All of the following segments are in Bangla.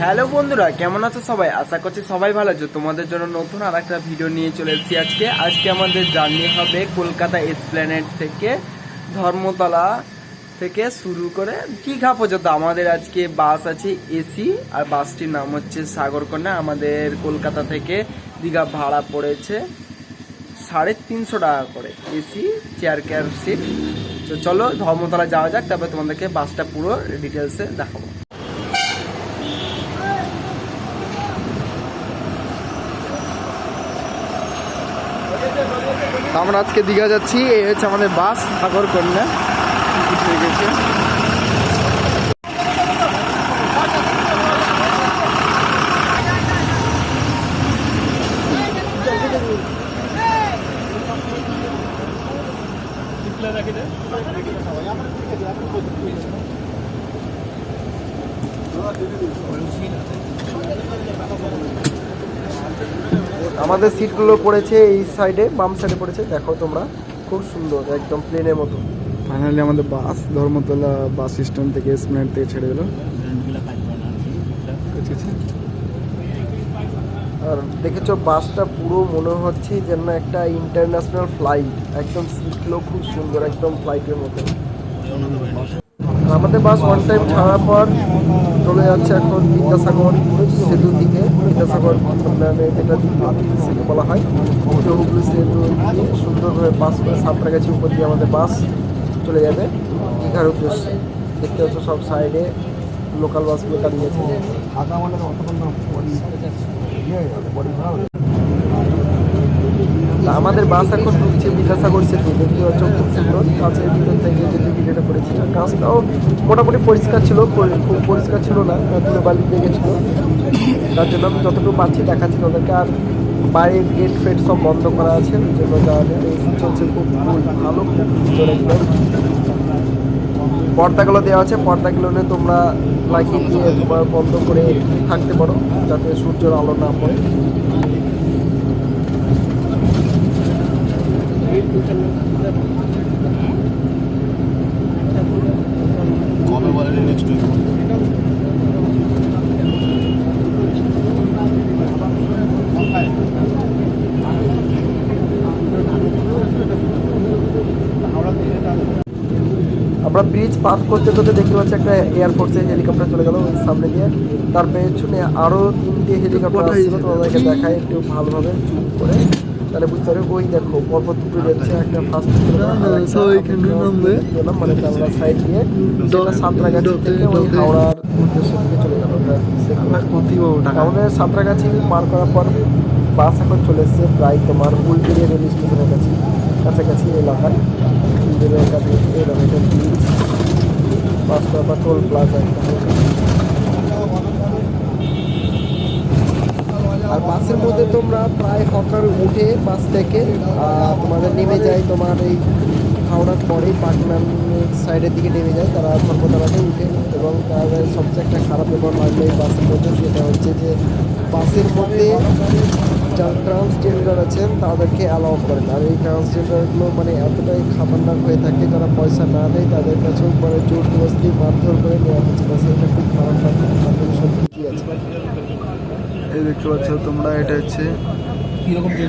হ্যালো বন্ধুরা, কেমন আছো সবাই? আশা করছি সবাই ভালো আছো। তোমাদের জন্য নতুন আর একটা ভিডিও নিয়ে চলে এসেছি আজকে। আজকে আমাদের জার্নি হবে কলকাতা এসপ্ল্যানেড থেকে ধর্মতলা থেকে শুরু করে দীঘা পর্যন্ত। আমাদের আজকে বাস আছে এসি আর বাসটির নাম হচ্ছে সাগরকন্যা। আমাদের কলকাতা থেকে দীঘা ভাড়া পড়েছে সাড়ে তিনশো টাকা করে এসি চেয়ার কেয়ার সিট তো চলো ধর্মতলা যাওয়া যাক, তারপরে তোমাদেরকে বাসটা পুরো ডিটেলসে দেখাবো। আমরা আজকে দীঘা যাচ্ছি এই হচ্ছে আমাদের বাস সাগর কন্যা। গেছে আমাদের সিটগুলো পড়েছে এই সাইডে বাম সাইডে পড়েছে। দেখো তোমরা খুব সুন্দর একদম প্লেনের মতো। ফাইনালি আমাদের বাস ধর্মতলা বাস স্ট্যান্ড থেকে এসপ্ল্যানেড থেকে ছেড়ে দিল। আর দেখেছ বাসটা পুরো মনে হচ্ছে যেন একটা ইন্টারন্যাশনাল ফ্লাইট একদম সিটগুলো খুব সুন্দর একদম ফ্লাইটের মতো। আমাদের বাস ওয়ান টাইম ছাড়ার পর চলে যাচ্ছে এখন বিদ্যাসাগর সেতু দিকে। বিদ্যাসাগর যেটা সেতু বলা হয়। তো হুগলি সেতু দিয়ে সুন্দরভাবে পাস করে সাঁতরাগাছি উপর দিয়ে আমাদের বাস চলে যাবে। দীঘার উদ্দেশ্যে। দেখতে হচ্ছে সব সাইডে লোকাল বাসগুলো দাঁড়িয়ে আছে। তা আমাদের বাস এখন ঢুকছে, বিদ্যাসাগর সেতু দেখতে পাচ্ছ খুব সুন্দর কাছের ভিতর থেকে যদি ভিডিওটা করেছিলাম। কাজটাও মোটামুটি পরিষ্কার ছিল খুব পরিষ্কার ছিল না ধুলো বালি লেগেছিল তার জন্য আমি যতটুকু পাচ্ছি দেখাচ্ছি ওদেরকে আর বাইরের গেট ফেট সব বন্ধ করা আছে, ওই জন্য চলছে খুব ভালো, খুব সুন্দর একদম। পর্দাগুলো দেওয়া আছে, পর্দাগুলো নিয়ে তোমরা লাগিয়ে দিয়ে তোমার বন্ধ করে থাকতে পারো, যাতে সূর্যের আলো না পড়ে। কবে বলেন নেক্সট উইক আমরা ব্রিজ পাস করতে করতে দেখতে পাচ্ছি একটা এয়ারফোর্সের হেলিকপ্টার চলে গেল সামনে দিয়ে। তার পেছনে আরও তিনটে হেলিকপ্টার আসছিল তোমাদেরকে দেখায় একটু ভালোভাবে চুপ করে। তাহলে বুঝতে পারবে ওই দেখো পরপর দুটো যাচ্ছে একটা ফার্স্ট মানে আমরা সাইড দিয়ে সেটা সাঁতরাগাছি থেকে ওই হাওড়ার উদ্দেশ্যের দিকে চলে গেল আমাদের সাঁতরাগাছি পার করার পর বাস এখন চলে এসছে প্রায় তোমার উলবেড়িয়া রেল স্টেশনের কাছে কাছাকাছি এলাকায়। উলবেড়িয়ার কাছে ব্রিজ পাস করার পর টোল প্লাজা আর বাসের মধ্যে তোমরা প্রায় হকার উঠে বাস থেকে তোমাদের নেমে যায় তোমার এই হাওড়ার পরে পাটনার সাইডের দিকে নেমে যায় তারা ধর্মতলাতে উঠে এবং তাদের সবচেয়ে একটা খারাপ ব্যাপার লাগল এই বাসের মধ্যে, সেটা হচ্ছে যে বাসের মধ্যে যারা ট্রান্সজেন্ডার আছেন তাদেরকে অ্যালাউ করেন আর এই ট্রান্সজেন্ডারগুলো মানে এতটাই খাতারনাক হয়ে থাকে, যারা পয়সা না দেয় তাদের কাছেও মানে জোর জবস্তি মারধর করে নেওয়া হচ্ছে বাসে এটা খুব খারাপ লাগে সব ঠিকই আছে। এই দেখতে পাচ্ছ তোমরা এটা হচ্ছে কীরকম হবে?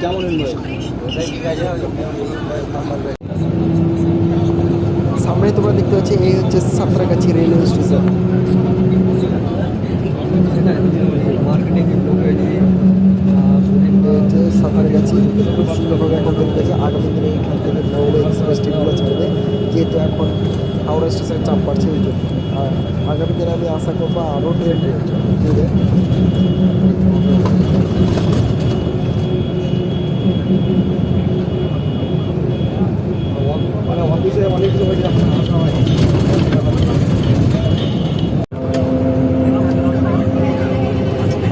কেমন সামনে তোমরা দেখতে পাচ্ছ এই হচ্ছে সাঁতরাগাছি রেলওয়ে স্টেশন সাঁতরাগাছি। খুব সুন্দরভাবে এখন দেখতে পাচ্ছি আগামী দিনে এখান থেকে এক্সপ্রেস ট্রেনগুলো ছাড়বে যেহেতু এখন হাওড়া স্টেশনে চাপ বাড়ছে ওই জন্য। আর আগামী দিনে আমি আশা করব আরও ট্রেন কিছু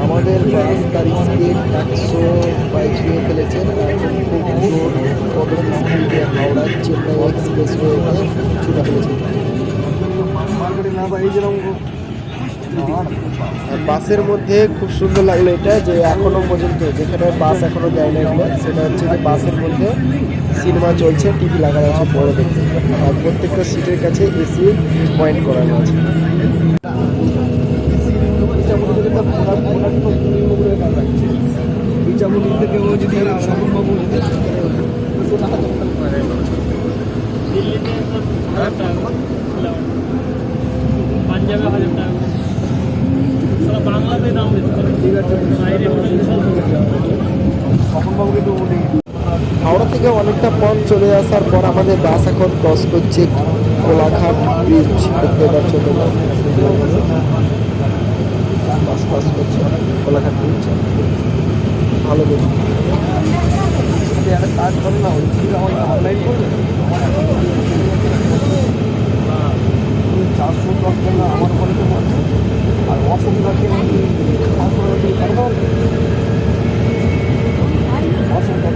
আমাদের বাস স্পিড একশো বাই ছুঁয়ে ফেলেছে এখন খুব জোর কদম স্পিডে হাওড়া চেন্নাই এক্সপ্রেস বাসের মধ্যে খুব সুন্দর লাগল এটা, যে এখনও পর্যন্ত যেখানে বাস এখনও দেয় না এগুলো সেটা হচ্ছে যে বাসের মধ্যে সিনেমা চলছে, টিভি লাগানো আছে বড় দেখতে। আর প্রত্যেকটা সিটের কাছে এসি পয়েন্ট করানো আছে। বিচারপতি থেকে ও যদি পাঞ্জাবে ঠিক আছে তো হাওড়া থেকে অনেকটা পথ চলে আসার পর আমাদের বাস এখন ক্রস করছে কোলাঘাট ব্রিজ দেখতে পাচ্ছ তোমরা। বাস ক্রস করছে কোলাঘাট ব্রিজ ভালো দেখি একটা কাজ করে। না ওই অনলাইন করবে চারশো দশ টাকা আমার তো বলছে আর অসুবিধাকে আমি পাঁচশো অসুবিধা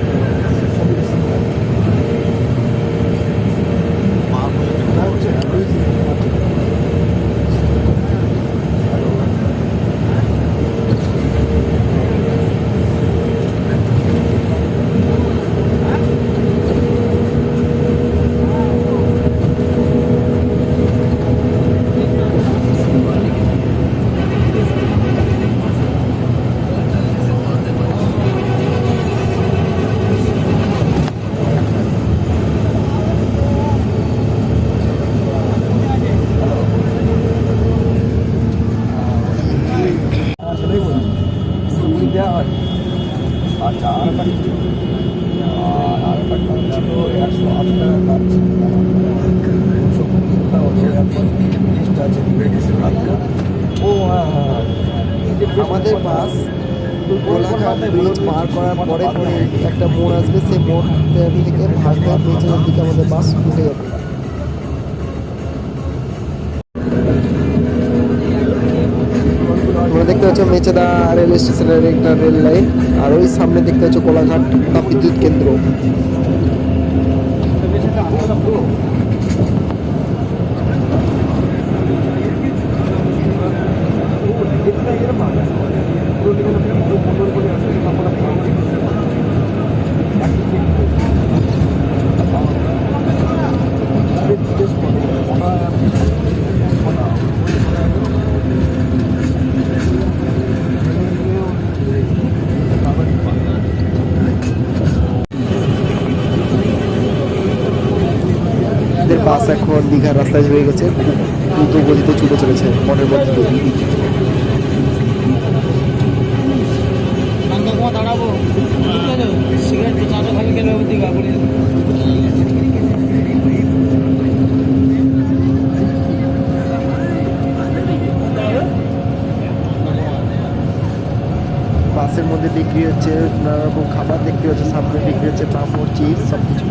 আচ্ছা আর আর আর ছিল একশো আশি টাকা দুশো কুড়ি টাকা আছে ও আমাদের বাস কোলাঘাট ব্রিজ পার করার পরে একটা মোড় আসবে, সেই মোড় থেকে ভাগদা ব্রিজের দিকে আমাদের বাস উঠে যাবে। পাচ্ছ মেচেদা রেল স্টেশনের একটা রেল লাইন। আর ওই সামনে দেখতে হচ্ছে কোলাঘাট বিদ্যুৎ কেন্দ্র। এদের বাস এখন দীঘার রাস্তায় হয়ে গেছে। দ্রুত গতিতে ছুটে চলেছে মনের মধ্যে বাসের মধ্যে বিক্রি হচ্ছে নানা রকম খাবার দেখতে হচ্ছে সামনে বিক্রি হচ্ছে পাঁপড়, চিপস সব কিছু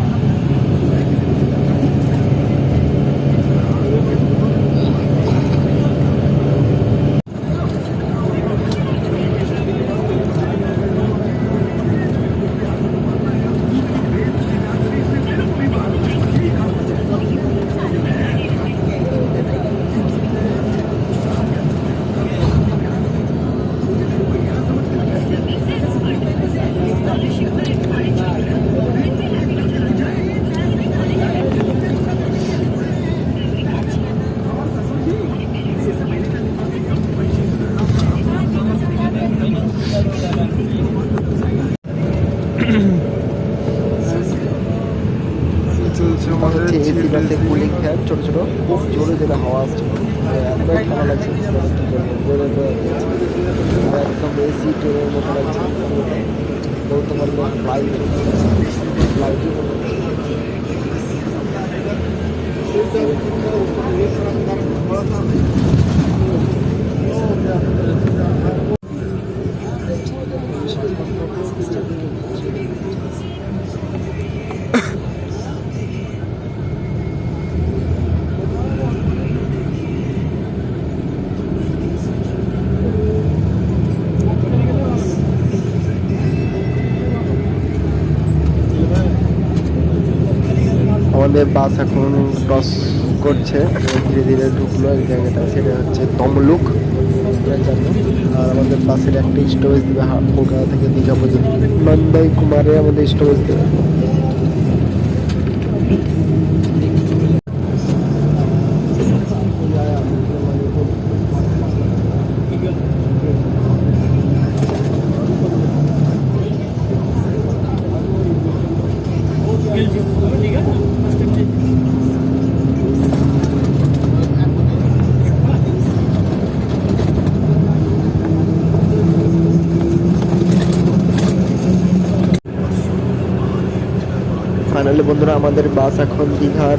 চলছে আমার রেসিপি। কুলিং ফ্যান ছোটো ছোটো, খুব জোরে জোরে হাওয়া আসছে এতটাই ঠান্ডা লাগছে মানে। একদম এসি ট্রেনের মতো লাগছে বলতে পারব ফ্লাইট ফ্লাইটের আমাদের বাস এখন ক্রস করছে, ধীরে ধীরে ঢুকলো এই জায়গাটা, সেটা হচ্ছে তমলুক। আর আমাদের বাসের একটা স্টোরেজ দেবে কলকাতা থেকে দীঘা পর্যন্ত। মন্দাই কুমারে আমাদের স্টোরেজ দেবে ঠিক আছে ফাইনালি বন্ধুরা, আমাদের বাস এখন দীঘার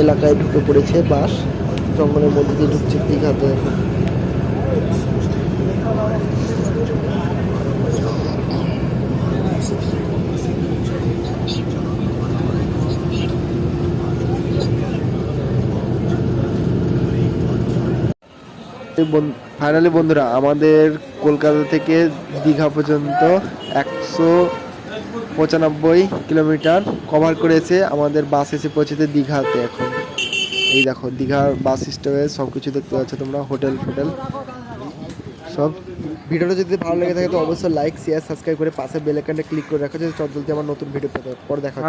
এলাকায় ঢুকে পড়েছে, বাস। জঙ্গলের মধ্যে দিয়ে ঢুকছে দীঘাতে ফাইনালি বন্ধুরা, আমাদের কলকাতা থেকে দীঘা পর্যন্ত একশো পঁচানব্বই কিলোমিটার কভার করেছে আমাদের বাস এসে পৌঁছেছে দীঘাতে এখন। এই দেখো, দীঘার বাস স্টপে সব কিছু দেখতে পাচ্ছ তোমরা, হোটেল, ফোটেল। সব ভিডিওটা যদি ভালো লেগে থাকে তো অবশ্যই লাইক শেয়ার সাবস্ক্রাইব করে পাশে বেল ক্লিক করে রাখো, যাতে চট আমার নতুন ভিডিও পেতে পরে দেখা